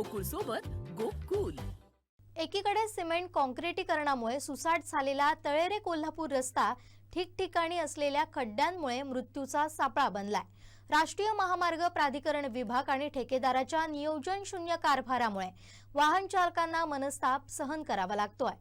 गोकुळ सोबत गोकुल. एकीकडे सिमेंट कॉन्क्रिटीकरणामुळे सुसाट झालेला तळेरे कोल्हापूर रस्ता ठिकठिकाणी असलेल्या खड्ड्यांमुळे मृत्यूचा सापळा बनलाय. राष्ट्रीय महामार्ग प्राधिकरण विभाग आणि ठेकेदाराच्या नियोजन शून्य कारभारामुळे वाहन चालकांना मनस्ताप सहन करावा लागतोय.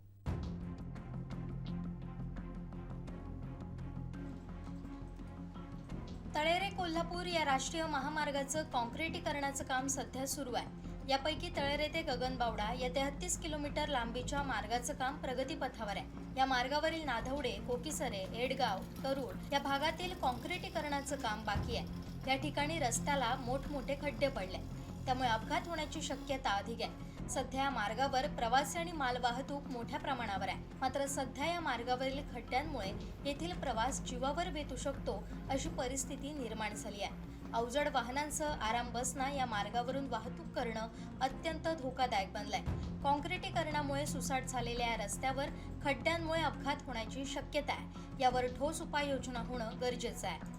तळेरे कोल्हापूर या राष्ट्रीय महामार्गाचं कॉन्क्रिटीकरणाचं काम सध्या सुरू आहे. यापैकी तळेरे ते गगनबावडा या तेहतीस किलोमीटर लांबीच्या मार्गाचं काम प्रगतीपथावर आहे. या मार्गावरील नाधवडे कोकिसरे एडगाव तरुड या भागातील कॉन्क्रिटीकरणाचं काम बाकी आहे. या ठिकाणी रस्त्याला मोठमोठे खड्डे पडले. त्यामुळे अपघात होण्याची शक्यता अधिक आहे. सध्या या मार्गावर प्रवासी आणि मालवाहतूक मोठ्या प्रमाणावर आहे. मात्र सध्या या मार्गावरील खड्ड्यांमुळे येथील प्रवास जीवावर बेतू शकतो अशी परिस्थिती निर्माण झाली आहे. अवजड वाहनांसह आराम बसना या मार्गावरून वाहतूक करणं अत्यंत धोकादायक बनलंय. कॉन्क्रिटीकरणामुळे सुसाट झालेल्या या रस्त्यावर खड्ड्यांमुळे अपघात होण्याची शक्यता आहे. यावर ठोस उपाययोजना होणं गरजेचं आहे.